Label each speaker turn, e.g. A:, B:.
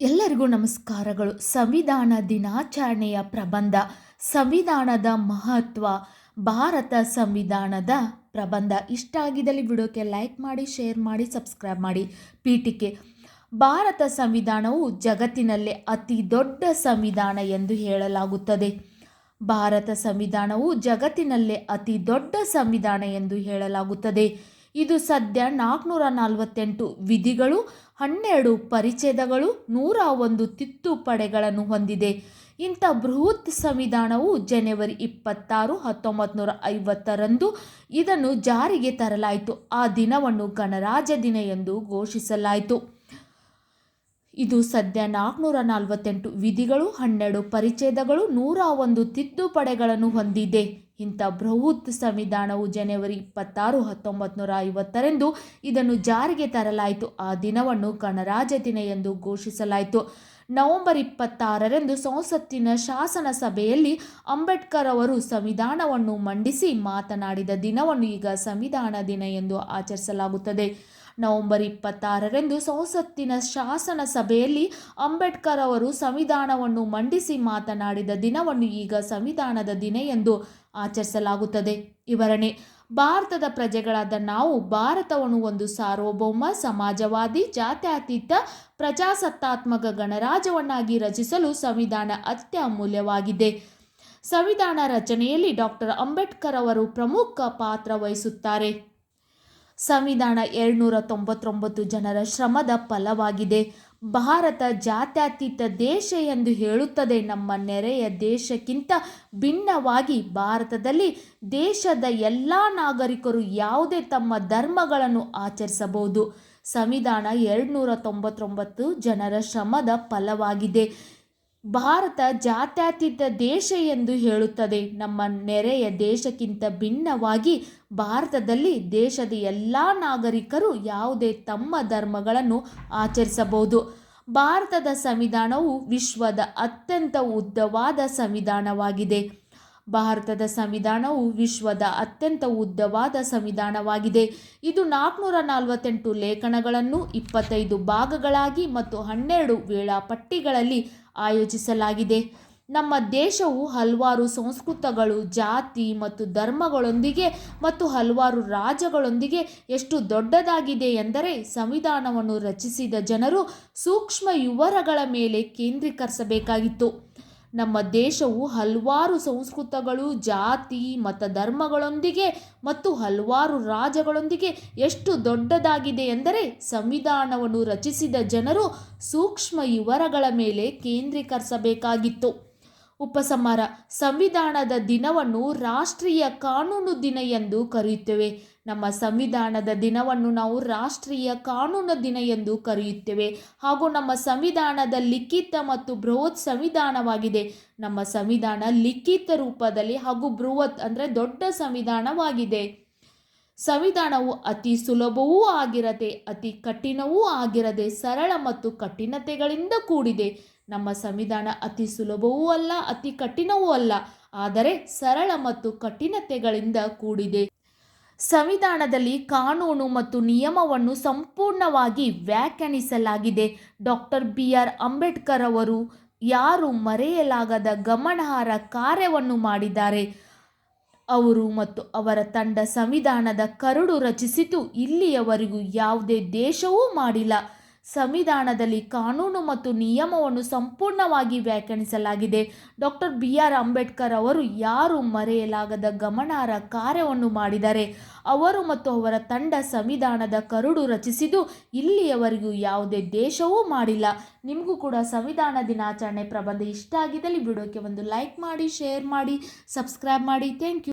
A: ಎಲ್ಲರಿಗೂ ನಮಸ್ಕಾರಗಳು. ಸಂವಿಧಾನ ದಿನಾಚರಣೆಯ ಪ್ರಬಂಧ, ಸಂವಿಧಾನದ ಮಹತ್ವ, ಭಾರತ ಸಂವಿಧಾನದ ಪ್ರಬಂಧ. ಇಷ್ಟ ಆಗಿದ್ದಲ್ಲಿ ವಿಡಿಯೋಕ್ಕೆ ಲೈಕ್ ಮಾಡಿ, ಶೇರ್ ಮಾಡಿ, ಸಬ್ಸ್ಕ್ರೈಬ್ ಮಾಡಿ. ಪೀಠಿಕೆ, ಭಾರತ ಸಂವಿಧಾನವು ಜಗತ್ತಿನಲ್ಲೇ ಅತಿ ದೊಡ್ಡ ಸಂವಿಧಾನ ಎಂದು ಹೇಳಲಾಗುತ್ತದೆ. ಭಾರತ ಸಂವಿಧಾನವು ಜಗತ್ತಿನಲ್ಲೇ ಅತಿ ದೊಡ್ಡ ಸಂವಿಧಾನ ಎಂದು ಹೇಳಲಾಗುತ್ತದೆ. ಇದು ಸದ್ಯ ನಾಲ್ಕುನೂರ ನಲವತ್ತೆಂಟು ವಿಧಿಗಳು, ಹನ್ನೆರಡು ಪರಿಚ್ಛೇದಗಳು, ನೂರ ಒಂದು ತಿದ್ದುಪಡೆಗಳನ್ನು ಹೊಂದಿದೆ. ಇಂಥ ಬೃಹತ್ ಸಂವಿಧಾನವು ಜನವರಿ ಇಪ್ಪತ್ತಾರು ಹತ್ತೊಂಬತ್ತು ನೂರ ಐವತ್ತರಂದು ಇದನ್ನು ಜಾರಿಗೆ ತರಲಾಯಿತು. ಆ ದಿನವನ್ನು ಗಣರಾಜ್ಯ ದಿನ ಎಂದು ಘೋಷಿಸಲಾಯಿತು. ಇದು ಸದ್ಯ ನಾಲ್ಕುನೂರ ನಲವತ್ತೆಂಟು ವಿಧಿಗಳು, ಹನ್ನೆರಡು ಪರಿಚ್ಛೇದಗಳು, ನೂರ ಒಂದು ತಿದ್ದುಪಡೆಗಳನ್ನು ಹೊಂದಿದೆ. ಇಂಥ ಬೃಹತ್ ಸಂವಿಧಾನವು ಜನವರಿ ಇಪ್ಪತ್ತಾರು ಹತ್ತೊಂಬತ್ತು ನೂರ ಐವತ್ತರಂದು ಇದನ್ನು ಜಾರಿಗೆ ತರಲಾಯಿತು. ಆ ದಿನವನ್ನು ಗಣರಾಜ್ಯ ದಿನ ಎಂದು ಘೋಷಿಸಲಾಯಿತು. ನವೆಂಬರ್ ಇಪ್ಪತ್ತಾರರಂದು ಸಂಸತ್ತಿನ ಶಾಸನ ಸಭೆಯಲ್ಲಿ ಅಂಬೇಡ್ಕರ್ ಅವರು ಸಂವಿಧಾನವನ್ನು ಮಂಡಿಸಿ ಮಾತನಾಡಿದ ದಿನವನ್ನು ಈಗ ಸಂವಿಧಾನ ದಿನ ಎಂದು ಆಚರಿಸಲಾಗುತ್ತದೆ. ನವೆಂಬರ್ ಇಪ್ಪತ್ತಾರರಂದು ಸಂಸತ್ತಿನ ಶಾಸನ ಸಭೆಯಲ್ಲಿ ಅಂಬೇಡ್ಕರ್ ಅವರು ಸಂವಿಧಾನವನ್ನು ಮಂಡಿಸಿ ಮಾತನಾಡಿದ ದಿನವನ್ನು ಈಗ ಸಂವಿಧಾನದ ದಿನ ಎಂದು ಆಚರಿಸಲಾಗುತ್ತದೆ. ವಿವರಣೆ. ಭಾರತದ ಪ್ರಜೆಗಳಾದ ನಾವು, ಭಾರತವನ್ನು ಒಂದು ಸಾರ್ವಭೌಮ, ಸಮಾಜವಾದಿ, ಜಾತ್ಯತೀತ, ಪ್ರಜಾಸತ್ತಾತ್ಮಕ ಗಣರಾಜ್ಯವನ್ನಾಗಿ ರಚಿಸಲು ಸಂವಿಧಾನ ಅತ್ಯಮೂಲ್ಯವಾಗಿದೆ. ಸಂವಿಧಾನ ರಚನೆಯಲ್ಲಿ ಡಾಕ್ಟರ್ ಅಂಬೇಡ್ಕರ್ ಅವರು ಪ್ರಮುಖ ಪಾತ್ರ ವಹಿಸುತ್ತಾರೆ. ಸಂವಿಧಾನ ಎರಡುನೂರ ತೊಂಬತ್ತೊಂಬತ್ತು ಜನರ ಶ್ರಮದ ಫಲವಾಗಿದೆ. ಭಾರತ ಜಾತ್ಯತೀತ ದೇಶ ಎಂದು ಹೇಳುತ್ತದೆ. ನಮ್ಮ ನೆರೆಯ ದೇಶಕ್ಕಿಂತ ಭಿನ್ನವಾಗಿ ಭಾರತದಲ್ಲಿ ದೇಶದ ಎಲ್ಲ ನಾಗರಿಕರು ಯಾವುದೇ ತಮ್ಮ ಧರ್ಮಗಳನ್ನು ಆಚರಿಸಬಹುದು. ಸಂವಿಧಾನ ಎರಡುನೂರ ತೊಂಬತ್ತೊಂಬತ್ತು ಜನರ ಶ್ರಮದ ಫಲವಾಗಿದೆ. ಭಾರತ ಜಾತ್ಯತೀತ ದೇಶ ಎಂದು ಹೇಳುತ್ತದೆ. ನಮ್ಮ ನೆರೆಯ ದೇಶಕ್ಕಿಂತ ಭಿನ್ನವಾಗಿ ಭಾರತದಲ್ಲಿ ದೇಶದ ಎಲ್ಲ ನಾಗರಿಕರು ಯಾವುದೇ ತಮ್ಮ ಧರ್ಮಗಳನ್ನು ಆಚರಿಸಬಹುದು. ಭಾರತದ ಸಂವಿಧಾನವು ವಿಶ್ವದ ಅತ್ಯಂತ ಉದ್ದವಾದ ಸಂವಿಧಾನವಾಗಿದೆ. ಭಾರತದ ಸಂವಿಧಾನವು ವಿಶ್ವದ ಅತ್ಯಂತ ಉದ್ದವಾದ ಸಂವಿಧಾನವಾಗಿದೆ. ಇದು ನಾಲ್ಕುನೂರ ನಲವತ್ತೆಂಟು ಲೇಖನಗಳನ್ನು ಇಪ್ಪತ್ತೈದು ಭಾಗಗಳಾಗಿ ಮತ್ತು ಹನ್ನೆರಡು ವೇಳಾಪಟ್ಟಿಗಳಲ್ಲಿ ಆಯೋಜಿಸಲಾಗಿದೆ. ನಮ್ಮ ದೇಶವು ಹಲವಾರು ಸಂಸ್ಕೃತಗಳು, ಜಾತಿ ಮತ್ತು ಧರ್ಮಗಳೊಂದಿಗೆ ಮತ್ತು ಹಲವಾರು ರಾಜ್ಯಗಳೊಂದಿಗೆ ಎಷ್ಟು ದೊಡ್ಡದಾಗಿದೆ ಎಂದರೆ ಸಂವಿಧಾನವನ್ನು ರಚಿಸಿದ ಜನರು ಸೂಕ್ಷ್ಮ ವಿವರಗಳ ಮೇಲೆ ಕೇಂದ್ರೀಕರಿಸಬೇಕಾಗಿತ್ತು. ನಮ್ಮ ದೇಶವು ಹಲವಾರು ಸಂಸ್ಕೃತಗಳು, ಜಾತಿ ಮತ ಧರ್ಮಗಳೊಂದಿಗೆ ಮತ್ತು ಹಲವಾರು ರಾಜ್ಯಗಳೊಂದಿಗೆ ಎಷ್ಟು ದೊಡ್ಡದಾಗಿದೆ ಎಂದರೆ ಸಂವಿಧಾನವನ್ನು ರಚಿಸಿದ ಜನರು ಸೂಕ್ಷ್ಮ ವಿವರಗಳ ಮೇಲೆ ಕೇಂದ್ರೀಕರಿಸಬೇಕಾಗಿತ್ತು. ಉಪಸಂಹಾರ ಸಂವಿಧಾನದ ದಿನವನ್ನು ರಾಷ್ಟ್ರೀಯ ಕಾನೂನು ದಿನ ಎಂದು ಕರೆಯುತ್ತೇವೆ. ನಮ್ಮ ಸಂವಿಧಾನದ ದಿನವನ್ನು ನಾವು ರಾಷ್ಟ್ರೀಯ ಕಾನೂನು ದಿನ ಎಂದು ಕರೆಯುತ್ತೇವೆ. ಹಾಗೂ ನಮ್ಮ ಸಂವಿಧಾನದ ಲಿಖಿತ ಮತ್ತು ಬೃಹತ್ ಸಂವಿಧಾನವಾಗಿದೆ. ನಮ್ಮ ಸಂವಿಧಾನ ಲಿಖಿತ ರೂಪದಲ್ಲಿ ಹಾಗೂ ಬೃಹತ್ ಅಂದರೆ ದೊಡ್ಡ ಸಂವಿಧಾನವಾಗಿದೆ. ಸಂವಿಧಾನವು ಅತಿ ಸುಲಭವೂ ಆಗಿರದೆ, ಅತಿ ಕಠಿಣವೂ ಆಗಿರದೆ, ಸರಳ ಮತ್ತು ಕಠಿಣತೆಗಳಿಂದ ಕೂಡಿದೆ. ನಮ್ಮ ಸಂವಿಧಾನ ಅತಿ ಸುಲಭವೂ ಅಲ್ಲ, ಅತಿ ಕಠಿಣವೂ ಅಲ್ಲ, ಆದರೆ ಸರಳ ಮತ್ತು ಕಠಿಣತೆಗಳಿಂದ ಕೂಡಿದೆ. ಸಂವಿಧಾನದಲ್ಲಿ ಕಾನೂನು ಮತ್ತು ನಿಯಮವನ್ನು ಸಂಪೂರ್ಣವಾಗಿ ವ್ಯಾಖ್ಯಾನಿಸಲಾಗಿದೆ. ಡಾಕ್ಟರ್ ಬಿ ಆರ್ ಅಂಬೇಡ್ಕರ್ ಅವರು, ಯಾರು ಮರೆಯಲಾಗದ ಗಮನಾರ್ಹ ಕಾರ್ಯವನ್ನು ಮಾಡಿದ್ದಾರೆ. ಅವರು ಮತ್ತು ಅವರ ತಂಡ ಸಂವಿಧಾನದ ಕರಡು ರಚಿಸಿತು. ಇಲ್ಲಿಯವರೆಗೂ ಯಾವುದೇ ದೇಶವೂ ಮಾಡಿಲ್ಲ. ಸಂವಿಧಾನದಲ್ಲಿ ಕಾನೂನು ಮತ್ತು ನಿಯಮವನ್ನು ಸಂಪೂರ್ಣವಾಗಿ ವ್ಯಾಖ್ಯಾನಿಸಲಾಗಿದೆ. ಡಾಕ್ಟರ್ ಬಿ ಆರ್ ಅಂಬೇಡ್ಕರ್ ಅವರು ಯಾರು ಮರೆಯಲಾಗದ ಗಮನಾರ್ಹ ಕಾರ್ಯವನ್ನು ಮಾಡಿದ್ದಾರೆ ಅವರು ಮತ್ತು ಅವರ ತಂಡ ಸಂವಿಧಾನದ ಕರುಡು ರಚಿಸಿದ್ದು ಇಲ್ಲಿಯವರೆಗೂ ಯಾವುದೇ ದೇಶವೂ ಮಾಡಿಲ್ಲ. ನಿಮಗೂ ಕೂಡ ಸಂವಿಧಾನ ದಿನಾಚರಣೆ ಪ್ರಬಂಧ ಇಷ್ಟ ಆಗಿದ್ದಲ್ಲಿ ವಿಡಿಯೋಕ್ಕೆ ಒಂದು ಲೈಕ್ ಮಾಡಿ, ಶೇರ್ ಮಾಡಿ, ಸಬ್ಸ್ಕ್ರೈಬ್ ಮಾಡಿ. Thank you.